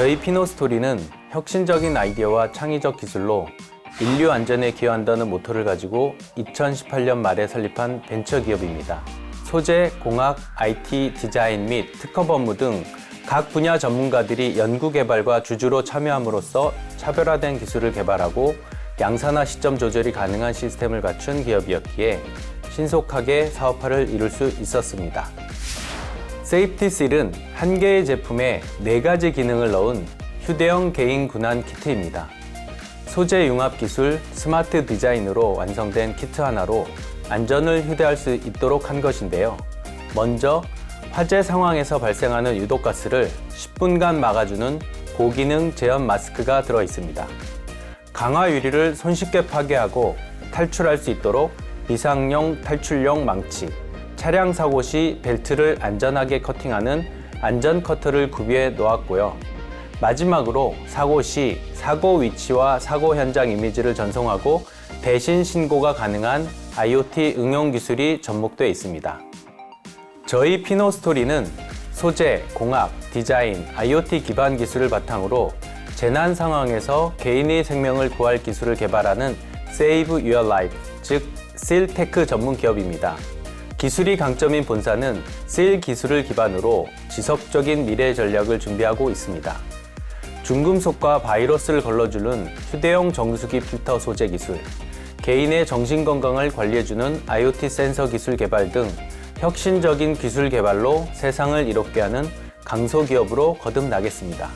저희 피노스토리는 혁신적인 아이디어와 창의적 기술로 인류 안전에 기여한다는 모토를 가지고 2018년 말에 설립한 벤처 기업입니다. 소재, 공학, IT, 디자인 및 특허 업무 등 각 분야 전문가들이 연구 개발과 주주로 참여함으로써 차별화된 기술을 개발하고 양산화 시점 조절이 가능한 시스템을 갖춘 기업이었기에 신속하게 사업화를 이룰 수 있었습니다. 세이프티실은 한 개의 제품에 네 가지 기능을 넣은 휴대용 개인 군안 키트입니다. 소재 융합 기술, 스마트 디자인으로 완성된 키트 하나로 안전을 휴대할 수 있도록 한 것인데요. 먼저 화재 상황에서 발생하는 유독가스를 10분간 막아주는 고기능 제염 마스크가 들어 있습니다. 강화 유리를 손쉽게 파괴하고 탈출할 수 있도록 비상용 탈출용 망치, 차량 사고 시 벨트를 안전하게 커팅하는 안전 커터를 구비해 놓았고요. 마지막으로 사고 시 사고 위치와 사고 현장 이미지를 전송하고 대신 신고가 가능한 IoT 응용 기술이 접목되어 있습니다. 저희 피노스토리는 소재, 공학, 디자인, IoT 기반 기술을 바탕으로 재난 상황에서 개인의 생명을 구할 기술을 개발하는 Save Your Life, 즉 실테크 전문 기업입니다. 기술이 강점인 본사는 실 기술을 기반으로 지속적인 미래 전략을 준비하고 있습니다. 중금속과 바이러스를 걸러주는 휴대용 정수기 필터 소재 기술, 개인의 정신 건강을 관리해주는 IoT 센서 기술 개발 등 혁신적인 기술 개발로 세상을 이롭게 하는 강소기업으로 거듭나겠습니다.